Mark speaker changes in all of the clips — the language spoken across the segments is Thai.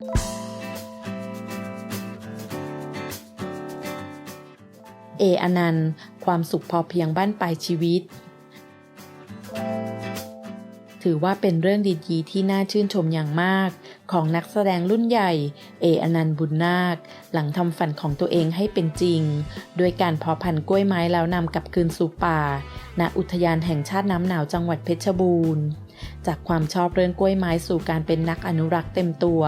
Speaker 1: เออนันต์ ความสุขพอเพียงบ้านปลายชีวิต ถือว่าเป็นเรื่องดีๆที่น่าชื่นชมอย่างมาก ของนักแสดงรุ่นใหญ่ เออนันต์บุญนาค หลังทำฝันของตัวเองให้เป็นจริง ด้วยการเพาะพันธุ์กล้วยไม้แล้วนำกลับคืนสู่ป่า ณ อุทยานแห่งชาติน้ำหนาวจังหวัดเพชรบูรณ์ จากความชอบเรื่องกล้วยไม้สู่การเป็นนักอนุรักษ์เต็มตัว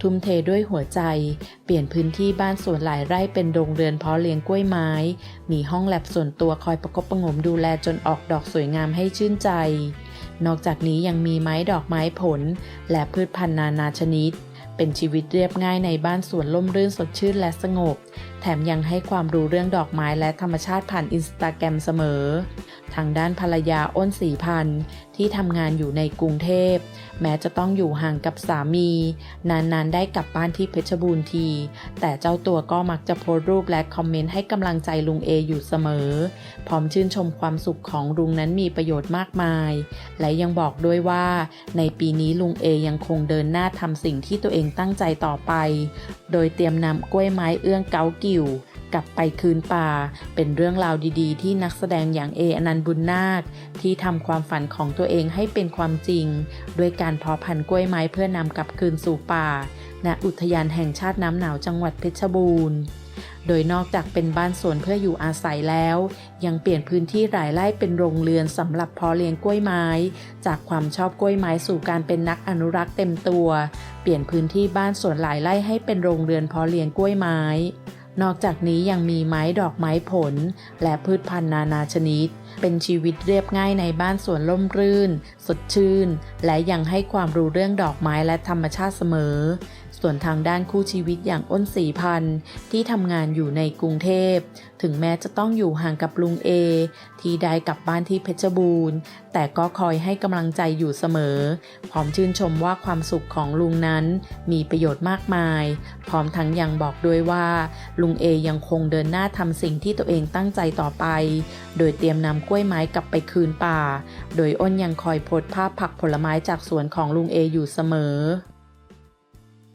Speaker 1: ทุ่มเทด้วยหัวใจ เปลี่ยนพื้นที่บ้านสวนหลายไร่เป็นโรงเรือนเพาะเลี้ยงกล้วยไม้ มีห้องแลบส่วนตัวคอยประกบประงมดูแลจนออกดอกสวยงามให้ชื่นใจ นอกจากนี้ยังมีไม้ดอกไม้ผล และพืชพันธุ์นานาชนิด เป็นชีวิตเรียบง่ายในบ้านสวนล่มรื่นสดชื่นและสงบ แถมยังให้ความรู้เรื่องดอกไม้และธรรมชาติผ่านอินสตาแกรมเสมอทางด้านภรรยาอ้นสีพันธ์ที่ทำงานอยู่ในกรุงเทพ แม้จะต้องอยู่ห่างกับสามี นานๆได้กลับบ้านที่เพชรบูรณ์ที แต่เจ้าตัวก็มักจะโพสรูปและคอมเมนต์ให้กำลังใจลุงเออยู่เสมอ พร้อมชื่นชมความสุขของลุงนั้นมีประโยชน์มากมาย และยังบอกด้วยว่า ในปีนี้ลุงเอยังคงเดินหน้าทำสิ่งที่ตัวเองตั้งใจต่อไป โดยเตรียมนำกล้วยไม้เอื้องเกากิ่ว กลับไปคืนป่า เป็นเรื่องราวดีๆ ที่นักแสดงอย่างเออนันต์บุญนาค ที่ทำความฝันของตัวเองให้เป็นความจริง ด้วยการเพาะพันธุ์กล้วยไม้เพื่อนำกลับคืนสู่ป่าณอุทยานแห่งชาติน้ำหนาวจังหวัดเพชรบูรณ์โดยนอกจากเป็นบ้านสวนเพื่ออยู่อาศัยแล้ว ยังเปลี่ยนพื้นที่หลายไร่เป็นโรงเรือนสำหรับเพาะเลี้ยงกล้วยไม้ จากความชอบกล้วยไม้สู่การเป็นนักอนุรักษ์เต็มตัว เปลี่ยนพื้นที่บ้านสวนหลายไร่ให้เป็นโรงเรือนเพาะเลี้ยงกล้วยไม้ นอกจากนี้ยังมีไม้ดอกไม้ผล และพืชพันธุ์นานาชนิด เป็นชีวิตเรียบง่ายในบ้านสวนร่มรื่น สดชื่น และยังให้ความรู้เรื่องดอกไม้และธรรมชาติเสมอ ส่วนทางด้านคู่ชีวิตอย่างอ้นสีพันธ์ที่ทำงานอยู่ในกรุงเทพ ถึงแม้จะต้องอยู่ห่างกับลุงเอ ที่ได้กลับบ้านที่เพชรบูรณ์ แต่ก็คอยให้กำลังใจอยู่เสมอ พร้อมชื่นชมว่าความสุขของลุงนั้นมีประโยชน์มากมาย พร้อมทั้งยังบอกด้วยว่าลุงุงเอยังคงเดินหน้าทำสิ่งที่ตัวเองตั้งใจต่อไป โดยเตรียมนำกล้วยไม้กลับไปคืนป่า โดยอ้นยังคอยโพสภาพผักผลไม้จากสวนของลุงเออยู่เสมอ